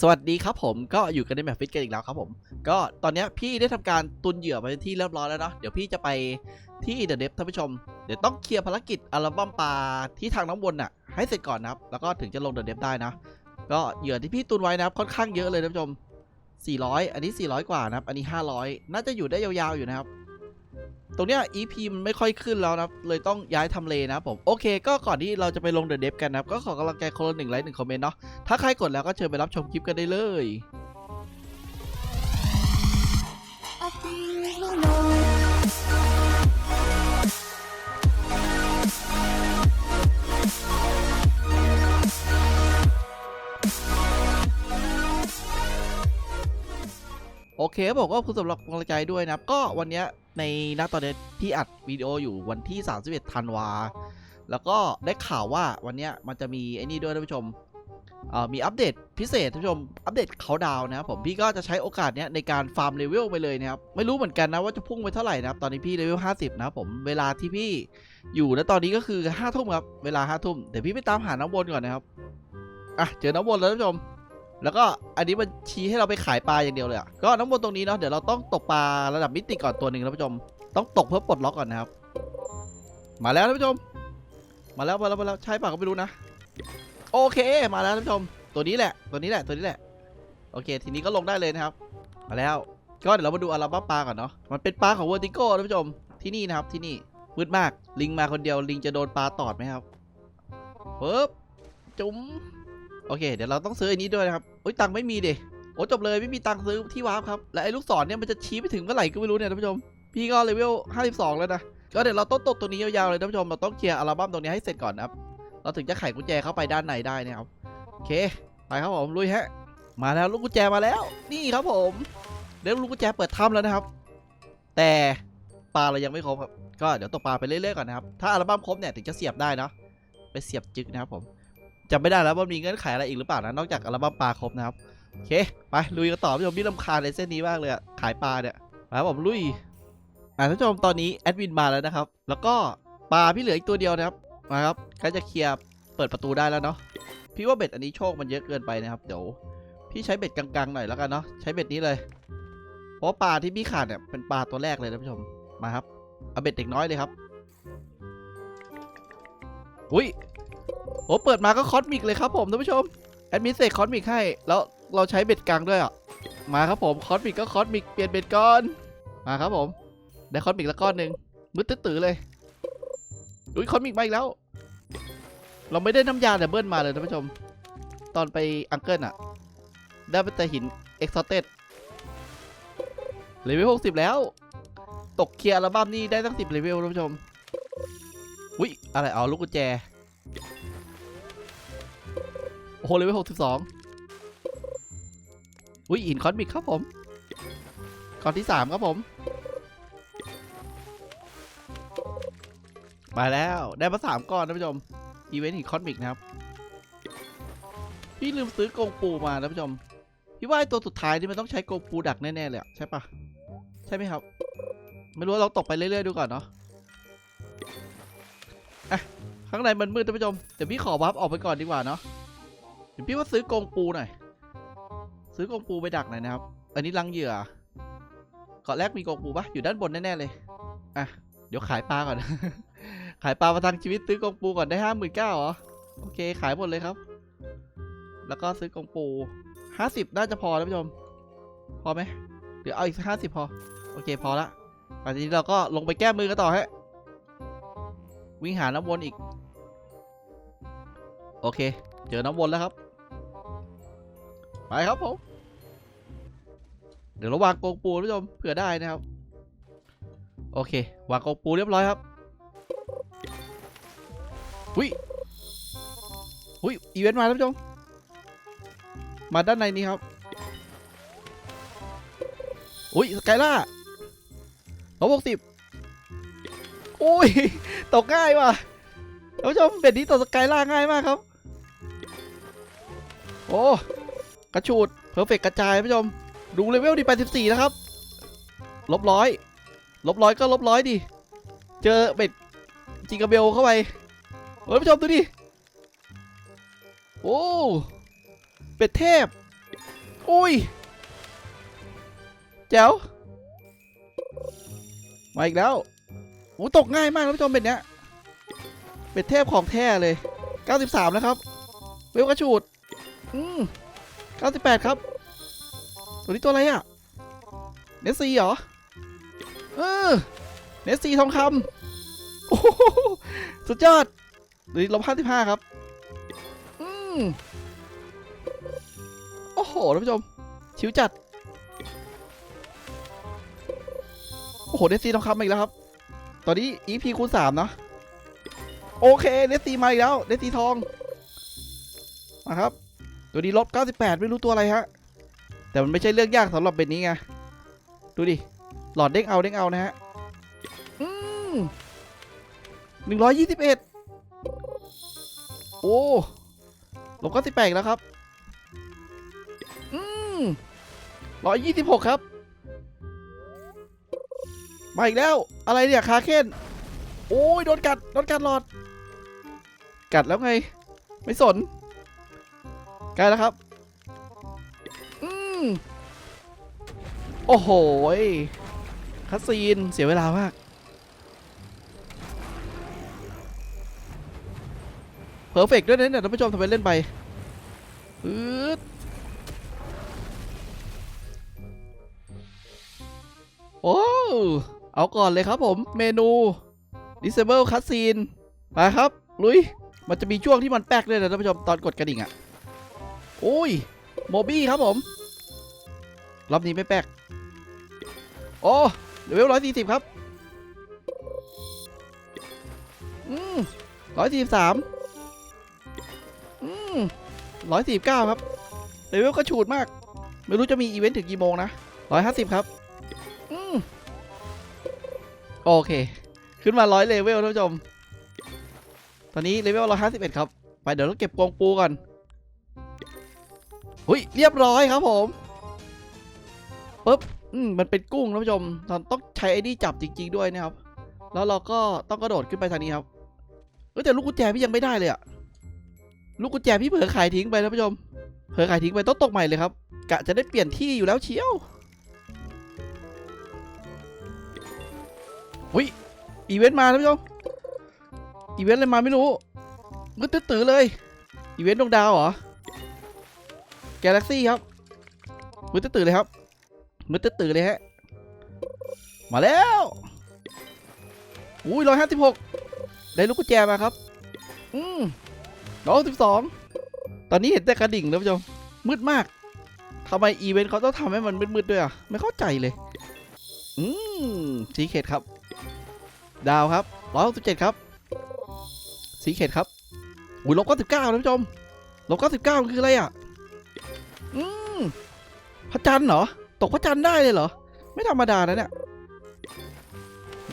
สวัสดีครับผมก็อยู่กันในแมปฟิตกันอีกแล้วครับผม ก็ตอนนี้พี่ได้ทำการตุนเหยื่อไปเป็นที่เรียบร้อยแล้วเนาะเดี๋ยวพี่จะไปที่เดอะเดฟท่านผู้ชม เดี๋ยวต้องเคลียร์ภารกิจอัลบั้มปลาที่ทางน้องบนน่ะให้เสร็จก่อนนะครับ แล้วก็ถึงจะลงเดอะเดฟได้นะ ก็เหยื่อที่พี่ตุนไว้นะครับค่อนข้างเยอะเลยท่านผู้ชม 400 อันนี้ 400 กว่านะครับ อันนี้ 500 น่าจะอยู่ได้ยาวๆอยู่นะครับ ตรงเนี้ย EP มันไม่ค่อยขึ้นแล้วนะเลยต้องย้ายทำเลนะครับผม โอเคก็ก่อนที่เราจะไปลงเดอะเดฟกันนะก็ขอกำลังใจคนละหนึ่งไลค์หนึ่งคอมเมนต์เนาะถ้าใครกดแล้วก็เชิญไปรับชมคลิปกันได้เลย โอเคบอกว่าคุณสำหรับกำลังใจด้วยนะก็วันนี้ในณตอนนี้พี่อัดวิดีโออยู่วันที่ 31ธันวา แล้วก็ได้ข่าวว่าวันนี้มันจะมีไอ้นี่ด้วยท่านผู้ชมมีอัปเดตพิเศษท่านผู้ชมอัปเดตเขาดาวนะครับผมพี่ก็จะใช้โอกาสเนี้ยในการฟาร์มเลเวลไปเลยนะครับไม่รู้เหมือนกันนะว่าจะพุ่งไปเท่าไหร่นะครับตอนนี้พี่เลเวล50 นะครับผมเวลาที่พี่อยู่ณตอนนี้ก็คือ5ทุ่มครับเวลา5ทุ่มเดี๋ยวพี่ไปตามหาน้ำวนก่อนนะครับอะเจอน้ำวนแล้วท่านผู้ชม แล้วก็อันนี้มันชี้ให้เราไปขายปลาอย่างเดียวเลยอะก็น้ำวนตรงนี้เนาะเดี๋ยวเราต้องตกปลาระดับมิติก่อนตัวหนึ่งท่านผู้ชมต้องตกเพื่อปลดล็อกก่อนนะครับ มาแล้วท่านผู้ชม มาแล้วมาแล้วมาแล้วใช่ป่ะก็ไม่รู้นะ โอเคมาแล้วท่านผู้ชม ตัวนี้แหละ ตัวนี้แหละตัวนี้แหละ โอเค ทีนี้ก็ลงได้เลยนะครับ มาแล้วก็เดี๋ยวเรามาดูอัลบั้มปลาก่อนเนาะมันเป็นปลาของเวอร์ติโก้ท่านผู้ชมที่นี่นะครับที่นี่มืดมากลิงมาคนเดียวลิงจะโดนปลาตอดไหมครับปึ๊บจุ๋ม โอเค เดี๋ยวเราต้องซื้ออันนี้ด้วยนะครับโอ้ยตังค์ไม่มีเดโอ้จบเลยไม่มีตังค์ซื้อที่วาร์ปครับ และไอ้ลูกศรเนี่ยมันจะชี้ไปถึงเมื่อไหร่ก็ไม่รู้เนี่ยท่านผู้ชม พี่ก็เลเวล52 แล้วนะ ก็เดี๋ยวเราต้องตกตัวนี้ยาวๆเลยท่านผู้ชม เราต้องเคลียร์อัลบั้มตรงนี้ให้เสร็จก่อนนะครับ เราถึงจะไขกุญแจเข้าไปด้านในได้นะครับ โอเค ไปครับผมลุยฮะ มาแล้วลูกกุญแจมาแล้ว นี่ครับผมเดี๋ยวลูกกุญแจเปิดถ้ำแล้วนะครับ แต่ปลาเรายังไม่ครบครับ ก็เดี๋ยวตกปลาไปเรื่อยๆก่อนนะครับ ถ้าอัลบั้มครบเนี่ยถึงจะเสียบได้เนาะ ไปเสียบจึกนะครับผม จำไม่ได้แล้วว่ามีเงื่อนไขอะไรอีกหรือเปล่านะนอกจากอัลบั้มปลาครบนะครับโอเคไปลุยกันต่อพี่ชมพี่ลำคาญในเส้นนี้มากเลยอะขายปลาเนี่ยไปครับผมลุยอ่าท่านผู้ชมตอนนี้แอดมินมาแล้วนะครับ แล้วก็ปลาพี่เหลืออีกตัวเดียวนะครับมาครับก็จะเคลียร์เปิดประตูได้แล้วเนาะพี่ว่าเบ็ดอันนี้โชคมันเยอะเกินไปนะครับเดี๋ยวพี่ใช้เบ็ดกลางๆหน่อยแล้วกันเนาะใช้เบ็ดนี้เลยเพราะปลาที่พี่ขาดเนี่ยเป็นปลาตัวแรกเลยท่านผู้ชมมาครับเอาเบ็ดเด็กน้อยเลยครับอุ้ย โอ้เปิดมาก็คอสมิกเลยครับผมท่านผู้ชมแอดมินเสกคอสมิกให้ แล้วเราใช้เบ็ดกลางด้วยอะมาครับผมคอสมิกก็คอสมิกเปลี่ยนเบ็ดก่อนมาครับผมได้คอสมิกละก้อนหนึ่งมืดตื้อเลยอุ้ยคอสมิกมาอีกแล้ว เราไม่ได้น้ำยาดับเบิลมาเลยท่านผู้ชม ตอนไปอังเกิลอะ ได้ไปแต่หินเอ็กซ์เตดเลเวลหกสิบแล้ว ตกเคลียร์อัลบั้มนี้ได้ตั้งสิบเลเวลท่านผู้ชมอุ้ยอะไรเอาลูกกุญแจ โอ้โหเลเวลหกสิบสองอุ้ยหินคอนมิกครับผมก้อนที่สามครับผม มาแล้วได้มาสามก้อนท่านผู้ชมอีเวนต์หินคอนมิกนะครับ พี่ลืมซื้อกงปูมาท่านผู้ชม พี่ว่าไอตัวสุดท้ายนี่มันต้องใช้กงปูดักแน่ๆเลยใช่ปะใช่ไหมครับ ไม่รู้เราตกไปเรื่อยๆดูก่อนเนาะอะ ข้างในมันมืดท่านผู้ชม เดี๋ยวพี่ขอวับออกไปก่อนดีกว่าเนาะ เดี๋ยวพี่ว่าซื้อกรงปูหน่อย ซื้อกรงปูไปดักหน่อยนะครับ อันนี้ลังเหยื่อเกาะแรกมีกรงปูปะอยู่ด้านบนแน่ๆเลย อะ เดี๋ยวขายปลาก่อน ขายปลาประทังชีวิตซื้อกรงปูก่อนได้ห้าหมื่นเก้าเหรอ โอเค ขายหมดเลยครับ แล้วก็ซื้อกรงปูห้าสิบน่าจะพอท่านผู้ชม พอไหมเดี๋ยวเอาอีกห้าสิบพอ โอเค พอละตอนนี้เราก็ลงไปแก้มือกันต่อฮะ วิ่งหาน้ำวนอีก โอเค เจอน้ำวนแล้วครับ ไปครับผม เดี๋ยวเราวางกรงปูนผู้ชมเผื่อได้นะครับ โอเค วางกรงปูเรียบร้อยครับหุยหุยอีเวนต์มาท่านผู้ชม มาด้านในนี้ครับอุ้ยสกายล่าร้อยหกสิบอุ้ย ตกง่ายว่ะท่านผู้ชมเบ็ดนี้ตกสกายล่าง่ายมากครับ อ้ กระชูดเพอร์เฟกกระจายผู้ชม ดูเลเวลดี84นะครับ ลบร้อยลบร้อยก็ลบร้อยดิ เจอเบ็ดจิงกาเบลเข้าไปเฮ้ยผู้ชมดูดิ โอ้ เป็ดเทพ อุ้ย แจ๋ว มาอีกแล้วโอ้ตกง่ายมากท่านผู้ชมเบ็ดเนี้ยเบ็ดเทพของแท้เลย 93 แล้วครับ เวลกระชูด อืม98ครับ ตัวนี้ตัวอะไรอะ เนสซีเหรอ เออ เนสซีทองคำโอ้โหสุดยอดตัวนี้ลบ55ครับ อืมโอ้โหท่านผู้ชม ชิวจัด โอ้โห เนสซีทองคำมาอีกแล้วครับ ตอนนี้ EP คูณ3เนาะ โอเค เนสซีมาอีกแล้ว เนสซีทอง มาครับ ตัวนี้ลบ98 ไม่รู้ตัวอะไรฮะ แต่มันไม่ใช่เรื่องยากสำหรับเบ็ดนี้ไง ดูดิ หลอดเด้งเอาเด้งเอานะฮะอืมหนึ่งร้อยยี่สิบเอ็ดโอ้ลบเก้าสิบแปดแล้วครับ อืมร้อยยี่สิบหกครับ มาอีกแล้ว อะไรเนี่ยคาเคนโอ้ยโดนกัด โดนกัดหลอด กัดแล้วไง ไม่สน ใกล้แล้วครับ อืมโอ้โหยคัสซีนเสียเวลามาก เพอร์เฟกด้วยนะเนี่ยท่านผู้ชมทำไมเล่นไปอืดโอ้เอาก่อนเลยครับผมเมนู disable cutscene ไปครับ ลุย มันจะมีช่วงที่มันแป๊กด้วยนะท่านผู้ชม ตอนกดกระดิ่งอะ่ะโอ้ยโมบี้ครับผม รอบนี้ไม่แป๊กโอ้เลเวลร้อยสี่สิบครับ อืมร้อยสี่สิบสามอืมร้อยสี่สิบเก้าครับ เลเวลก็ฉูดมาก ไม่รู้จะมีอีเวนต์ถึงกี่โมงนะร้อยห้าสิบครับ อืมโอเค ขึ้นมาร้อยเลเวลท่านผู้ชม ตอนนี้เลเวลร้อยห้าสิบเอ็ดครับ ไปเดี๋ยวเราเก็บกวงปูก่อน หุยเรียบร้อยครับผมปุ๊บอืมมันเป็นกุ้งท่านผู้ชมต้องใช้ไอ้นี่จับจริง ๆ ด้วยนะครับ แล้วเราก็ต้องกระโดดขึ้นไปทางนี้ครับเออแต่ลูกกุญแจพี่ยังไม่ได้เลยอะลูกกุญแจพี่เผลอขายทิ้งไปท่านผู้ชมเผลอขายทิ้งไปต้องตกใหม่เลยครับกะจะได้เปลี่ยนที่อยู่แล้วเชียวหุยอีเวนต์มาท่านผู้ชมอีเวนต์อะไรมาไม่รู้มืดตื้อเลยอีเวนต์ดวงดาวเหรอ กาแล็กซี่ครับมือตื้อๆเลยครับมือตื้อๆเลยฮะมาแล้วอุ้ยร้อยห้าสิบหกได้ลูกกุญแจมาครับ อืมร้อยสิบสองตอนนี้เห็นแต่กระดิ่งนะผู้ชมมืดมากทำไมอีเวนต์เขาต้องทำให้มันมืดๆด้วยอะ ไม่เข้าใจเลย อืมสีเขตครับ ดาวครับร้อยหกสิบเจ็ดครับ สีเขตครับอุ้ยลบเก้าสิบเก้านะผู้ชมลบเก้าสิบเก้าคืออะไรอะ พระจันทร์เหรอ ตกพระจันทร์ได้เลยเหรอ ไม่ธรรมดานะเนี่ย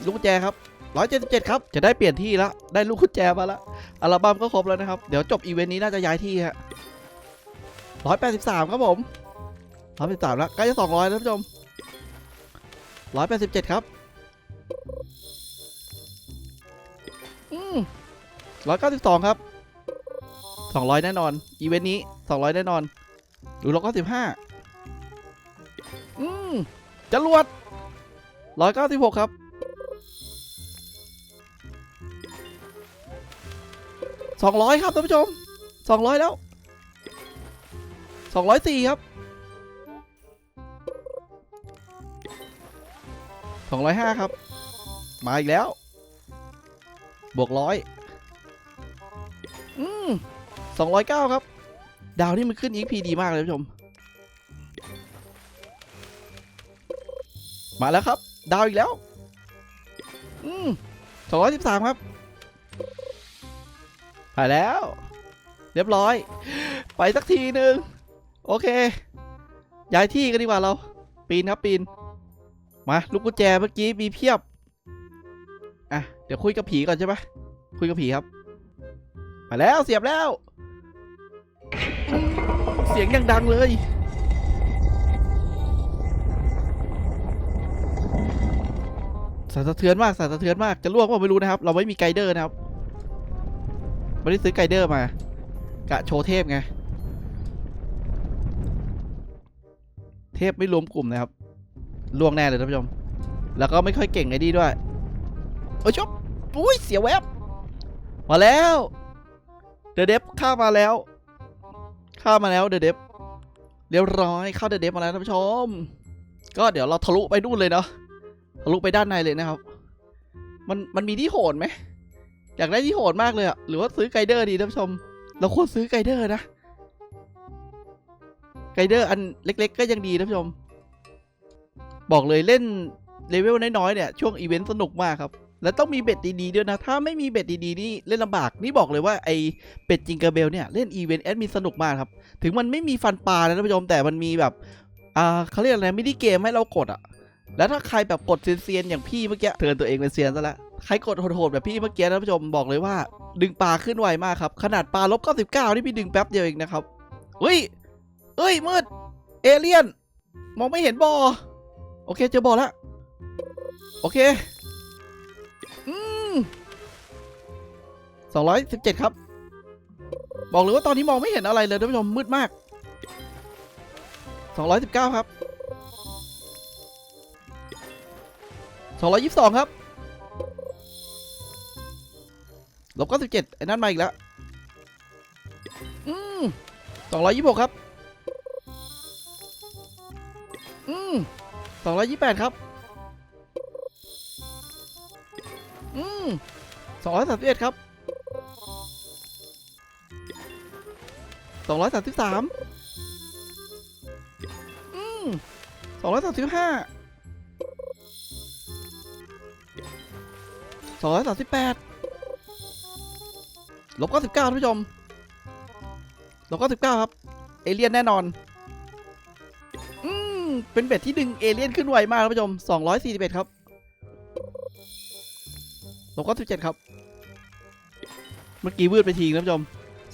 ลูกกุญแจครับร้อยเจ็ดสิบเจ็ดครับ จะได้เปลี่ยนที่แล้วได้ลูกกุญแจมาแล้วอัลบั้มก็ครบแล้วนะครับ เดี๋ยวจบอีเวนต์นี้น่าจะย้ายที่ฮะร้อยแปดสิบสามครับผมร้อยแปดสิบสามแล้วใกล้จะสองร้อยแล้วท่านผู้ชมร้อยแปดสิบเจ็ดครับ อืมร้อยเก้าสิบสองครับสองร้อยแน่นอน อีเวนต์นี้สองร้อยแน่นอนดูร้อยเก้าสิบห้า จรวดร้อยเก้าสิบหกครับ สองร้อยครับท่านผู้ชมสองร้อยแล้วสองร้อยสี่ครับสองร้อยห้าครับ มาอีกแล้ว บวกร้อยอืมสองร้อยเก้าครับ ดาวนี่มันขึ้น EXP ดีมากเลยท่านผู้ชม มาแล้วครับ ดาวอีกแล้ว อืมสองร้อยสิบสามครับไปแล้ว เรียบร้อย ไปสักทีหนึ่งโอเค ย้ายที่กันดีกว่าเรา ปีนครับปีน มา ลูกกุญแจเมื่อกี้มีเพียบ อะ เดี๋ยวคุยกับผีก่อนใช่ปะคุยกับผีครับ มาแล้วเสียบแล้ว เสียงยังดังเลย สั่นสะเทือนมากสั่นสะเทือนมากจะล่วงก็ไม่รู้นะครับ เราไม่มีไกด์เดอร์นะครับไม่ได้ซื้อไกด์เดอร์มากะโชว์เทพไงเทพไม่รวมกลุ่มนะครับล่วงแน่เลยท่านผู้ชม แล้วก็ไม่ค่อยเก่งไอ้ดีด้วยโอ้ยชบอุ้ยเสียแวบมาแล้วเดอะเดฟข้ามาแล้วข้ามาแล้วเดอะเดฟเรียบร้อยเข้าเดอะเดฟมาแล้วท่านผู้ชม ก็เดี๋ยวเราทะลุไปนู่นเลยเนาะ ทะลุไปด้านในเลยนะครับ มันมันมีที่โหนไหมอยากได้ที่โหนมากเลยอะหรือว่าซื้อไกเดอร์ดีท่านผู้ชม เราควรซื้อไกเดอร์นะ ไกเดอร์อันเล็ก ๆ ก็ยังดีท่านผู้ชม บอกเลยเล่นเลเวลน้อยๆเนี่ยช่วงอีเวนต์สนุกมากครับแล้วต้องมีเบ็ดดีๆด้วยนะ ถ้าไม่มีเบ็ดดีๆนี่เล่นลำบาก นี่บอกเลยว่าไอเป็ดจิงเกอร์เบลเนี่ยเล่นอีเวนต์แอดมินสนุกมากครับ ถึงมันไม่มีฟันปลานะท่านผู้ชมแต่มันมีแบบ อ่าเขาเรียกอะไรมินิเกมให้เรากดอะ แล้วถ้าใครแบบกดเซียนๆอย่างพี่เมื่อกี้เทิร์นตัวเองเป็นเซียนซะแล้วใครกดโหดๆแบบพี่เมื่อกี้นะท่านผู้ชมบอกเลยว่า ดึงปลาขึ้นไวมากครับขนาดปลาลบ99นี่พี่ดึงแป๊บเดียวเองนะครับเฮ้ยเอ้ยมืดเอเลี่ยน มองไม่เห็นบอโอเคเจอบอแล้วโอเคอืมสองร้อยสิบเจ็ดครับ บอกเลยว่าตอนนี้มองไม่เห็นอะไรเลยท่านผู้ชมมืดมากสองร้อยสิบเก้าครับ สองร้อยยี่สิบสองครับลบเก้าสิบเจ็ดไอ้นั่นมาอีกแล้ว อืมสองร้อยยี่สิบหกครับ อืมสองร้อยยี่สิบแปดครับ อืมสองร้อยสามสิบเอ็ดครับสองร้อยสามสิบสามอืมสองร้อยสามสิบห้า สองร้อยสามสิบแปดลบเก้าสิบเก้าท่านผู้ชมลบเก้าสิบเก้าครับ เอเลียนแน่นอน อืม เป็นเบ็ดที่ดึงเอเลี่ยนขึ้นไวมากท่านผู้ชม241ครับลบก็17ครับ เมื่อกี้วืดไปทีท่านผู้ชม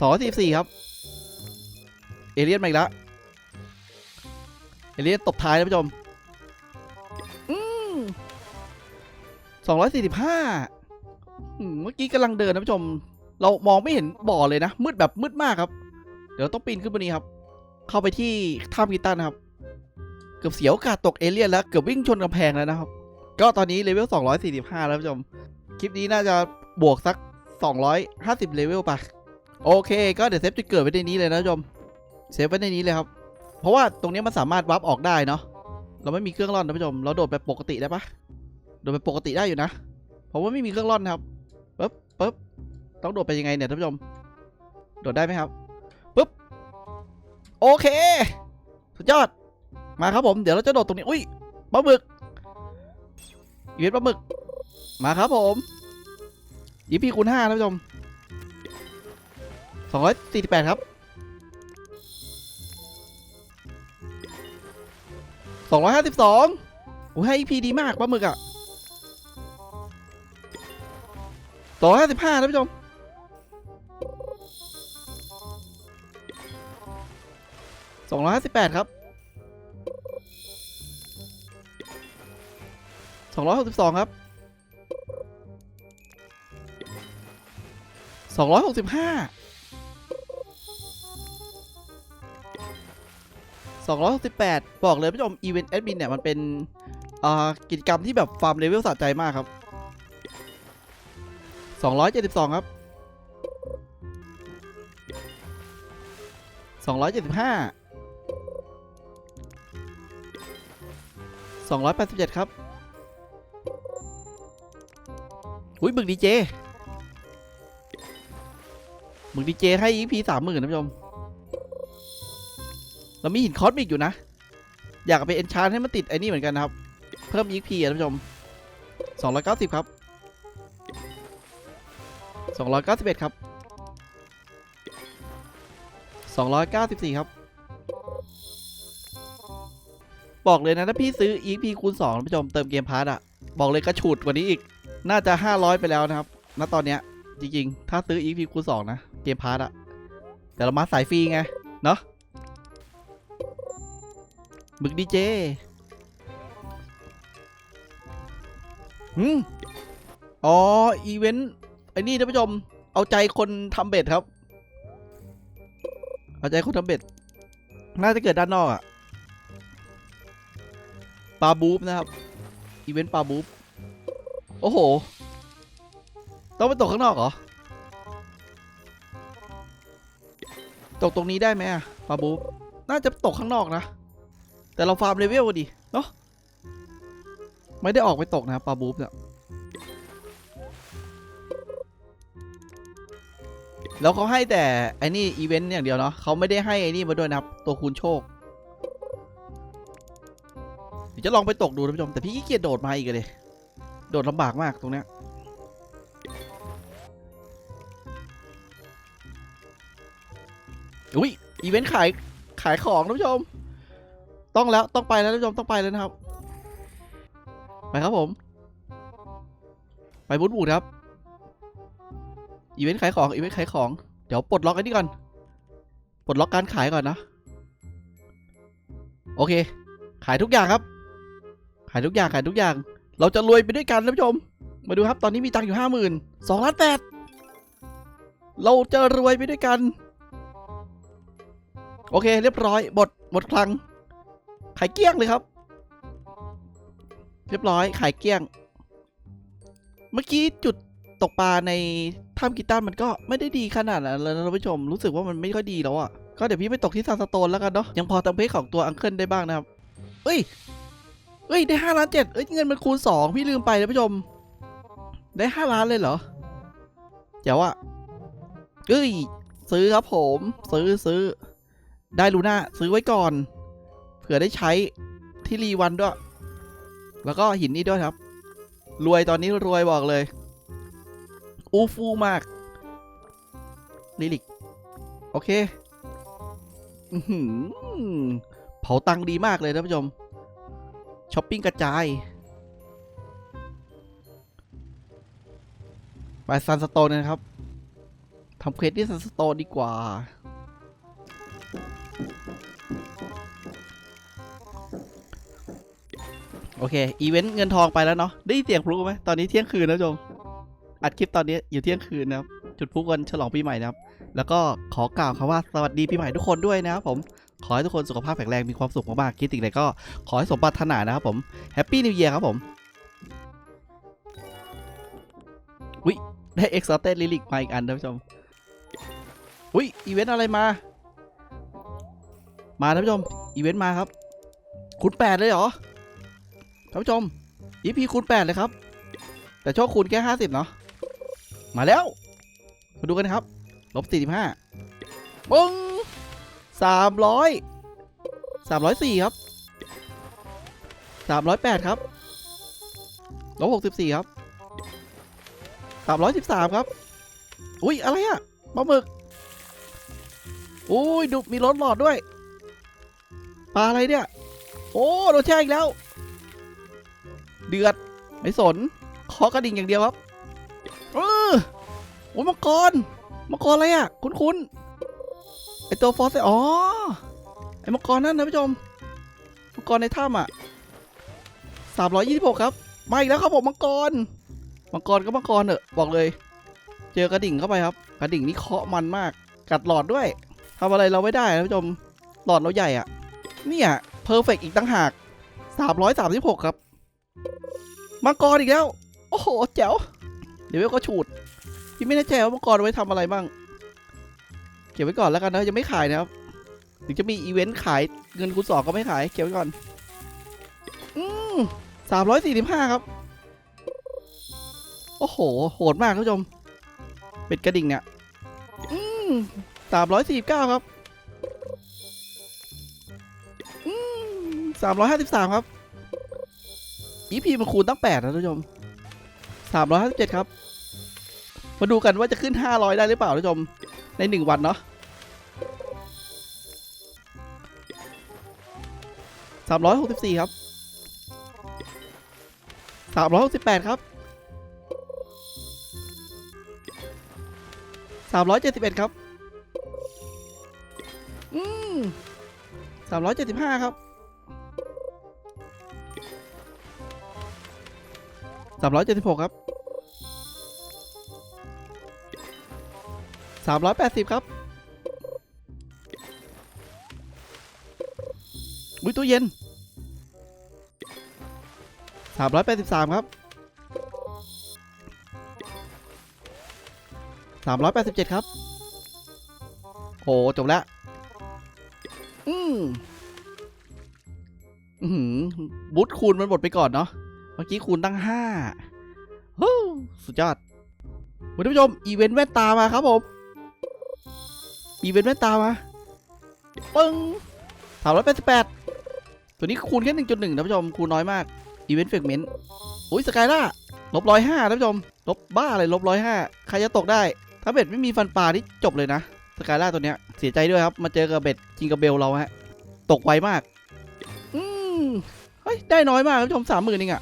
244ครับ เอเลี่ยนมาอีกแล้วเอเลี่ยนตบท้ายท่านผู้ชมอืม245อืม เมื่อกี้กำลังเดินท่านผู้ชม เรามองไม่เห็นบ่อเลยนะ มืดแบบมืดมากครับ เดี๋ยวต้องปีนขึ้นไปนี้ครับ เข้าไปที่ถ้ำกีตันนะครับ เกือบเสียโอกาสตกเอเลี่ยนแล้ว เกือบวิ่งชนกำแพงแล้วนะครับ ก็ตอนนี้เลเวล 245 แล้วผู้ชม คลิปนี้น่าจะบวกสัก 250 เลเวลไปโอเค ก็เดี๋ยวเซฟจุดเกิดไว้ในนี้เลยนะผู้ชม เซฟไว้ในนี้เลยครับ เพราะว่าตรงนี้มันสามารถวับออกได้เนาะ เราไม่มีเครื่องร่อนนะผู้ชม เราโดดแบบปกติได้ปะโดดแบบปกติได้อยู่นะ เพราะว่าไม่มีเครื่องร่อนนะครับ ปึ๊บปึ๊บต้องโดดไปยังไงเนี่ยท่านผู้ชม โดดได้ไหมครับปึ๊บโอเค สุดยอด มาครับผม เดี๋ยวเราจะโดดตรงนี้ อุ้ยปลาหมึกอีเวนต์ปลาหมึก มาครับผมยีพีคูณห้าท่านผู้ชมสองร้อยสี่สิบแปดครับสองร้อยห้าสิบสองโอ้ให้อีพีดีมากปลาหมึกอะ สองร้อยห้าสิบห้าท่านผู้ชมสองร้อยห้าสิบแปดครับสองร้อยหกสิบสองครับสองร้อยหกสิบห้าสองร้อยหกสิบแปดบอกเลยผู้ชมอีเวนต์แอดมินเนี่ย มันเป็นกิจกรรมที่แบบฟาร์มเลเวลสะใจมากครับ สองร้อยเจ็ดสิบสองครับสองร้อยเจ็ดสิบห้าสองร้อยแปดสิบเจ็ดครับอุ้ยบึกดีเจบึกดีเจให้ EP สามหมื่นนะผู้ชมเรามีหินคอสมิกอยู่นะ อยากไปเอนชานให้มันติดไอ้นี่เหมือนกันนะครับ เพิ่ม EP อะท่านผู้ชมสองร้อยเก้าสิบครับ สองร้อยเก้าสิบเอ็ดครับสองร้อยเก้าสิบสี่ครับ บอกเลยนะ ถ้าพี่ซื้อ EP คูณ2ท่านผู้ชมเติมเกมพาร์ตอะบอกเลยกระฉูดกว่านี้อีก น่าจะ 500 ไปแล้วนะครับ ณ ตอนเนี้ย จริง ๆ ถ้าซื้อ EP คูณ2นะ เกมพาร์ตอะแต่เรามาสายฟรีไง เนาะบึกดีเจหืมอ๋อ อีเวนต์ อ้นี่ท่านผู้ชม เอาใจคนทำเบ็ดครับ เอาใจคนทำเบ็ด น่าจะเกิดด้านนอกอะปลาบูฟนะครับ อีเวนต์ปลาบูฟ โอ้โห ต้องไปตกข้างนอกเหรอ ตกตรงนี้ได้ไหมอะปลาบูฟ น่าจะตกข้างนอกนะ แต่เราฟาร์มเลเวลดิ เนาะ ไม่ได้ออกไปตกนะปลาบูฟเนี่ย แล้วเขาให้แต่ไอ้นี่อีเวนต์อย่างเดียวเนาะเขาไม่ได้ให้ไอ้นี่มาด้วยนะครับ ตัวคูณโชคเดี๋ยวจะลองไปตกดูท่านผู้ชม แต่พี่ขี้เกียจโดดมาอีกเลย โดดลำบากมากตรงเนี้ยอุ้ยอีเวนต์ขายขายของท่านผู้ชม ต้องแล้วต้องไปแล้วท่านผู้ชมต้องไปแล้วนะครับ ไปครับผม ไปบูธบูธครับ อีเวนต์ขายของอีเวนต์ขายของ เดี๋ยวปลดล็อกไอ้นี่ก่อน ปลดล็อกการขายก่อนนะ โอเค ขายทุกอย่างครับ ขายทุกอย่างขายทุกอย่าง เราจะรวยไปด้วยกันท่านผู้ชม มาดูครับตอนนี้มีตังค์อยู่ห้าหมื่นสองล้านแปดเราจะรวยไปด้วยกัน โอเค เรียบร้อยหมดหมดคลัง ขายเกลี้ยงเลยครับ เรียบร้อยขายเกลี้ยง เมื่อกี้จุดตกปลาใน ถ้ำกีตาร์มันก็ไม่ได้ดีขนาดนั้นเลยนะท่านผู้ชมรู้สึกว่ามันไม่ค่อยดีแล้วอะ่ะก็เดี๋ยวพี่ไปตกที่ซานสโตนแล้วกันเนาะยังพอทำเพชของตัวอังเคิลได้บ้างนะครับเอ้ยเอ้ยได้ห้าล้านเจ็ดเอ้ยเงินมันคูณสองพี่ลืมไปท่านผู้ชม ได้ห้าล้านเลยเหรอเจ๋ยวอะเอ้ยซื้อครับผม ซื้อซื้อ ได้ลูน่าซื้อไว้ก่อน เผื่อได้ใช้ที่รีวันด้วย แล้วก็หินนี่ด้วยครับ รวยตอนนี้รวยบอกเลย อู้ฟู่มากลิลิก โอเคอื้อหือเผาตังดีมากเลยท่านผู้ชมช้อปปิ้งกระจายไปซันสโตนนะครับทำเควสที่ซันสโตนดีกว่า โอเค อีเวนต์เงินทองไปแล้วเนาะได้เสียงพลุไหมตอนนี้เที่ยงคืนนะผู้ชม อัดคลิปตอนนี้อยู่เที่ยงคืนนะครับ จุดพุกันฉลองปีใหม่นะครับ แล้วก็ขอกล่าวคำว่าสวัสดีปีใหม่ทุกคนด้วยนะครับผม ขอให้ทุกคนสุขภาพแข็งแรงมีความสุขมากๆคิดสิ่งใดก็ขอให้สมปรารถนานะครับผมแฮปปี้นิว e ย r ครับผมอุ้ยได้เอ็กซ์เตลิลิกมาอีกอันท่านผู้ชมอุ้ยอีเวนต์อะไรมา มาท่านผู้ชมอีเวนต์มาครับคูณแปดเลยเหรอท่านผู้ชมอีพีคูณแปดเลยครับ แต่โชคคูณแค่ห้าสิบเนาะ มาแล้ว มาดูกันครับลบสี่สิบห้าปึ้งสามร้อยสามร้อยสี่ครับสามร้อยแปดครับลบหกสิบสี่ครับสามร้อยสิบสามครับ อุ้ยอะไรอะปลาหมึกอุ้ยดูมีรถหลอดด้วยปลาอะไรเนี่ย โอ้โดนแช่อีกแล้ว เดือด ไม่สนเคาะกระดิ่งอย่างเดียวครับ ออโอ้ยมังกรมังกรอะไรอะ คุ้นๆไอตัวฟอสไออ๋อไอมังกรนั่นนะผู้ชมมังกรในถ้ำอะสามร้อยยี่สิบหกครับมาอีกแล้วครับผมมังกรมังกรก็มังกรเนอะบอกเลย เจอกระดิ่งเข้าไปครับ กระดิ่งนี่เคาะมันมาก กัดหลอดด้วยทำอะไรเราไม่ได้นะผู้ชมหลอดเราใหญ่อะเนี่ยเพอร์เฟกอีกตั้งหากสามร้อยสามสิบหกครับมังกรอีกแล้ว โอ้โหแจ๋วเดี๋ยวก็ฉูด พี่ไม่แน่ใจว่ามังกรเอาไว้ทำอะไรบ้าง เก็บไว้ก่อนแล้วกันนะยังไม่ขายนะครับถึงจะมีอีเวนต์ขายเงินคูณสองก็ไม่ขายเก็บไว้ก่อนอืมสามร้อยสี่สิบห้าครับ โอ้โห โหดมากคุณผู้ชม เป็ดกระดิ่งเนี่ยอืมสามร้อยสี่สิบเก้าครับอืมสามร้อยห้าสิบสามครับอีพีมันคูณตั้งแปดนะท่านผู้ชมสามร้อยห้าสิบเจ็ดครับ มาดูกันว่าจะขึ้นห้าร้อยได้หรือเปล่าท่านผู้ชม ในหนึ่งวันเนาะสามร้อยหกสิบสี่ครับสามร้อยหกสิบแปดครับสามร้อยเจ็ดสิบเอ็ดครับ อืมสามร้อยเจ็ดสิบห้าครับสามร้อยเจ็ดสิบหกครับ สามร้อยแปดสิบครับอุ้ยตู้เย็นสามร้อยแปดสิบสามครับสามร้อยแปดสิบเจ็ดครับ โห จบแล้ว อืมอือหือบูทคูณมันหมดไปก่อนเนาะ เมื่อกี้คูณตั้งห้าฮู้สุดยอดคุณผู้ชม อีเวนต์แว่นตามาครับผม อีเวนต์แว่นตามาปึ้งสามร้อยแปดสิบแปดตัวนี้คูณแค่หนึ่งจุดหนึ่งท่านผู้ชม คูณน้อยมาก อีเวนต์เฟกเมนต์อุ้ยสกายล่าลบร้อยห้าท่านผู้ชม ลบบ้าอะไรลบร้อยห้าใครจะตกได้ ถ้าเบ็ดไม่มีฟันปลาที่จบเลยนะ สกายล่าตัวเนี้ย เสียใจด้วยครับ มาเจอกับเบ็ดจิงกับเบลเราฮะ ตกไวมาก อืมเฮ้ย ได้น้อยมากท่านผู้ชมสามหมื่นเองอะ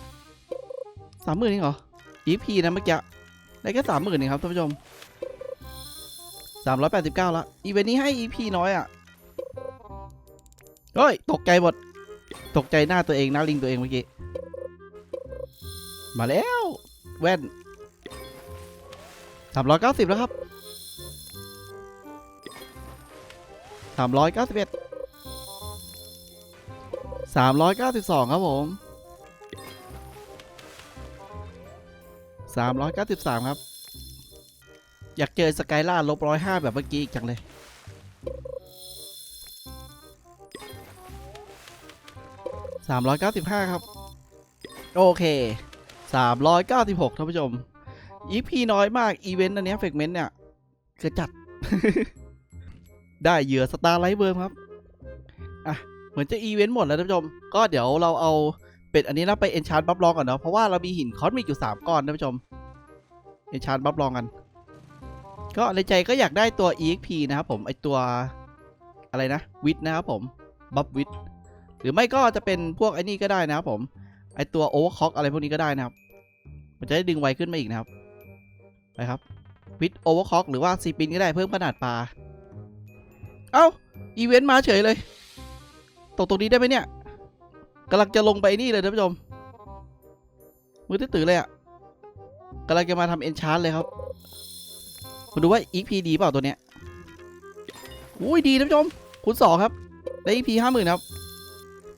สามหมื่นเองเหรอ EP นะเมื่อกี้ ได้แค่สามหมื่นเองครับท่านผู้ชม สามร้อยแปดสิบเก้าละ อีเวนต์นี้ให้ EP น้อยอะเฮ้ย ตกใจหมด ตกใจหน้าตัวเองหน้าลิงตัวเองเมื่อกี้ มาแล้ว แว่นสามร้อยเก้าสิบแล้วครับสามร้อยเก้าสิบเอ็ดสามร้อยเก้าสิบสองครับผมสามร้อยเก้าสิบสามครับ อยากเจอสกายล่าลบร้อยห้าแบบเมื่อกี้อีกจังเลย สามร้อยเก้าสิบห้าครับ โอเคสามร้อยเก้าสิบหกท่านผู้ชมอีพีน้อยมาก อีเวนต์อันนี้เฟกเมนต์เนี่ยกระจัด ได้เหยื่อสตาร์ไลท์เบิร์มครับ อะ เหมือนจะอีเวนต์หมดแล้วท่านผู้ชม ก็เดี๋ยวเราเอาเป็ดอันนี้นะไปเอนชาร์บัฟลองก่อนเนาะ เพราะว่าเรามีหินคอสมิกอยู่ 3 ก้อนท่านผู้ชม เอนชาร์บัฟลองกัน ก็ในใจก็อยากได้ตัว EXP นะครับผมไอตัวอะไรนะวิทนะครับผมบัฟวิทหรือไม่ก็จะเป็นพวกไอ้นี่ก็ได้นะครับผมไอตัวโอเวอร์คอกอะไรพวกนี้ก็ได้นะครับ มันจะได้ดึงไวขึ้นมาอีกนะครับไปครับวิทโอเวอร์คอกหรือว่าซีปินก็ได้เพิ่มขนาดปลาเอ้าอีเวนต์มาเฉยเลยตกตรงนี้ได้ไหมเนี่ยกำลังจะลงไปนี่เลยท่านผู้ชมมือตื้อเลยอะ่ะกำลังจะมาทำเอนชาร์เลยครับ คุณดูว่า EP ดีเปล่าตัวเนี้ยอุ้ยดีท่านผู้ชมคุณสองครับ ได้ EP ห้าหมื่นครับ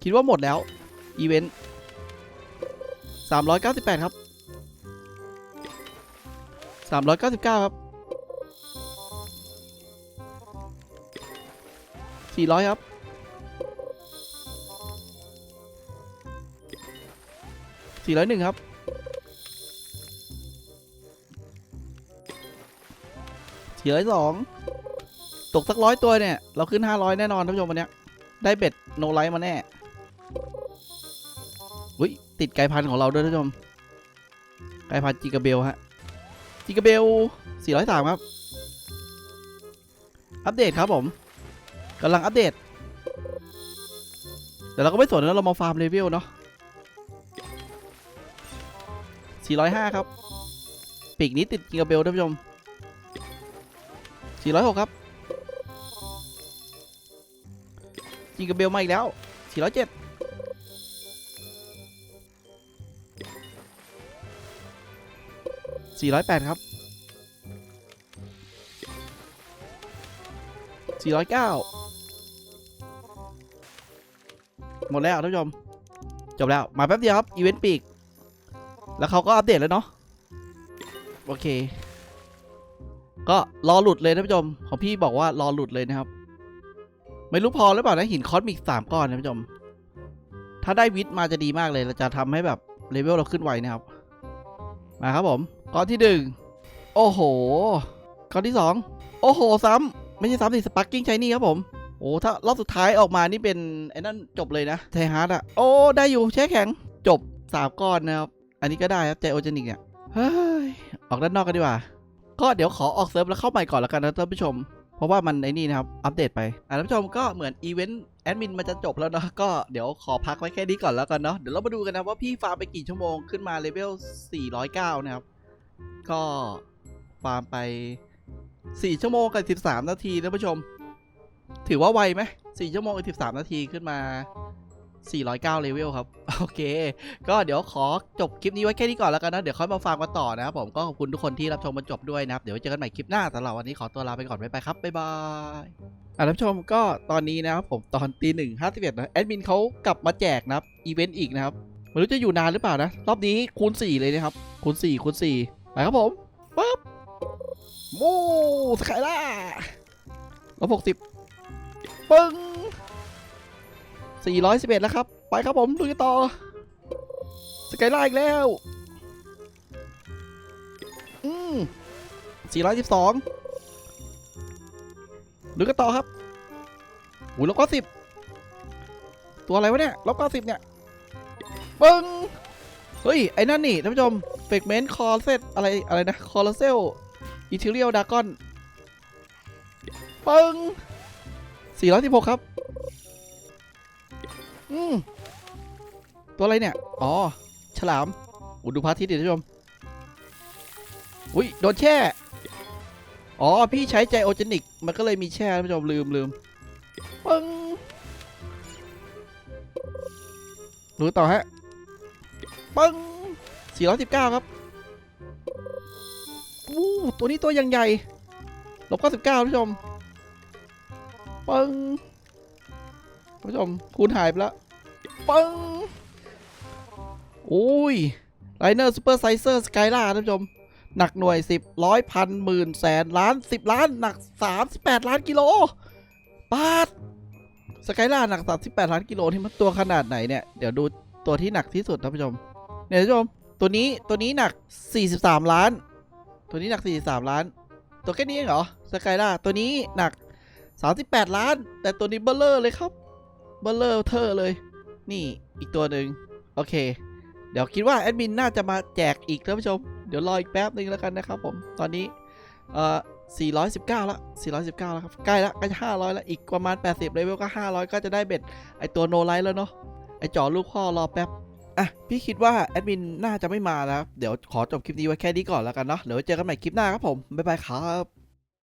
คิดว่าหมดแล้ว อีเวนต์สามร้อยเก้าสิบแปดครับสามร้อยเก้าสิบเก้าครับสี่ร้อยครับสี่ร้อยหนึ่งครับ สี่ร้อยสองตกสักร้อยตัวเนี่ย เราขึ้นห้าร้อยแน่นอนท่านผู้ชมวันเนี้ยได้เบ็ดโนไลท์มาแน่อุ้ยติดไก่พันของเราด้วยท่านผู้ชมไก่พันจิกาเบลฮะจิกาเบลสี่ร้อยสามครับ อัปเดตครับผมกำลังอัปเดตแต่เราก็ไม่สนนะเรามาฟาร์มเลเวลเนาะ405 ครับ ปีกนี้ติดกิงกาเบลท่านผู้ชม 406 ครับกิงกาเบลมาอีกแล้ว 407 408 ครับ 409 หมดแล้วท่านผู้ชม จบแล้ว มาแป๊บเดียวครับ อีเวนต์ปีก แล้วเขาก็อัปเดตแล้วเนาะ โอเค ก็รอหลุดเลยท่านผู้ชม ของพี่บอกว่ารอหลุดเลยนะครับ ไม่รู้พอหรือเปล่านะหินคอสมิกสามก้อนนะท่านผู้ชม ถ้าได้วิทมาจะดีมากเลยเราจะทำให้แบบเลเวลเราขึ้นไวนะครับ มาครับผม ก้อนที่หนึ่งโอ้โห ก้อนที่สองโอ้โห ซ้ำไม่ใช่ซ้ำสิสปักกิ้งใช้นี่ครับผมโอ้ถ้ารอบสุดท้ายออกมานี่เป็นไอ้นั่นจบเลยนะไทฮาร์ดอะโอ้ได้อยู่แช่แข็งจบสามก้อนนะครับ อันนี้ก็ได้ครับใจโอเจนิกเนี่ยเฮ้ยออกด้านนอกกันดีกว่า ก็เดี๋ยวขอออกเซิร์ฟแล้วเข้าใหม่ก่อนแล้วกันนะท่านผู้ชม เพราะว่ามันไอ้นี่นะครับ อัปเดตไปอะท่านผู้ชมก็เหมือนอีเวนต์แอดมินมันจะจบแล้วเนาะก็เดี๋ยวขอพักไว้แค่นี้ก่อนแล้วกันเนาะเดี๋ยวเรามาดูกันนะว่าพี่ฟาร์มไปกี่ชั่วโมงขึ้นมาเลเวล 409 นะครับ ก็ฟาร์มไป 4 ชั่วโมงกับ 13 นาทีท่านผู้ชม ถือว่าไวไหม4ชั่วโมงกับ 13 นาทีขึ้นมา 409เลเวลครับ โอเค ก็เดี๋ยวขอจบคลิปนี้ไว้แค่นี้ก่อนแล้วกันนะ เดี๋ยวค่อยมาฟังกันต่อนะครับผมก็ขอบคุณทุกคนที่รับชมมาจบด้วยนะครับ เดี๋ยวเจอกันใหม่คลิปหน้าสำหรับวันนี้ขอตัวลาไปก่อน บ๊ายบายครับ บ๊ายบายอะท่านผู้ชมก็ตอนนี้นะครับผมตอนตีหนึ่งห้าสิบเอ็ดนะแอดมินเขากลับมาแจกนะครับอีเวนต์อีกนะครับไม่รู้จะอยู่นานหรือเปล่านะ รอบนี้คูณ4เลยนะครับคูณ4คูณ4ไปครับผมปึ๊บโม่สกายล่าลบหกสิบปึ้ง 411 แล้วครับ ไปครับผมดูกันต่อ สกายไล่าอีกแล้ว อืม412ดูกันต่อครับอุ้ยลบเก้าสิบตัวอะไรวะเนี่ยลบเก้าสิบเนี่ยปึ้งเฮ้ย ไอ้นั่นนี่ท่านผู้ชมเฟกเมนต์คอร์เซตอะไร อะไรนะ คอร์เซลอิทิเรียลดากอนปึ้ง416 ครับ อืมตัวอะไรเนี่ย อ๋อ ฉลาม อุดูพระอาทิตย์ดิท่านผู้ชม อุ้ยโดนแช่ อ๋อ พี่ใช้ไจโอเจนิก มันก็เลยมีแช่ท่านผู้ชมลืมลืมปึ้งดูต่อฮะปึ้ง419 ครับอู้ตัวนี้ตัวยังใหญ่ลบ99ท่านผู้ชมปึ้ง ผู้ชมคูณหายไปแล้วปึ้งโอ้ยไลเนอร์ซูเปอร์ไซเซอร์สกายล่าท่านผู้ชม หนักหน่วย 10 ร้อยพันหมื่นแสนล้าน 10 ล้าน หนัก 38 ล้านกิโลปาดสกายล่าหนัก 38 ล้านกิโลที่มันตัวขนาดไหนเนี่ย เดี๋ยวดูตัวที่หนักที่สุดท่านผู้ชม เนี่ยท่านผู้ชม ตัวนี้ตัวนี้หนัก 43 ล้าน ตัวนี้หนัก 43 ล้าน ตัวแค่นี้เองเหรอสกายล่าตัวนี้หนัก 38 ล้าน แต่ตัวนี้เบลเลอร์เลยครับ เบลเลอร์เทอเลย นี่อีกตัวหนึ่งโอเค เดี๋ยวคิดว่าแอดมินน่าจะมาแจกอีกท่านผู้ชม เดี๋ยวรออีกแป๊บนึงแล้วกันนะครับผม ตอนนี้เอ่อ419 ละ 419 แล้วครับ ใกล้ละใกล้จะ500 แล้ว อีกประมาณ 80เลเวลก็ 500 ก็จะได้เบ็ด ไอตัวโนไลท์แล้วเนาะ ไอจอลูกพ่อรอแป๊บ อะ พี่คิดว่าแอดมินน่าจะไม่มาแล้ว เดี๋ยวขอจบคลิปนี้ไว้แค่นี้ก่อนแล้วกันเนาะ เดี๋ยวเจอกันใหม่คลิปหน้าครับผม บ๊ายบายครับ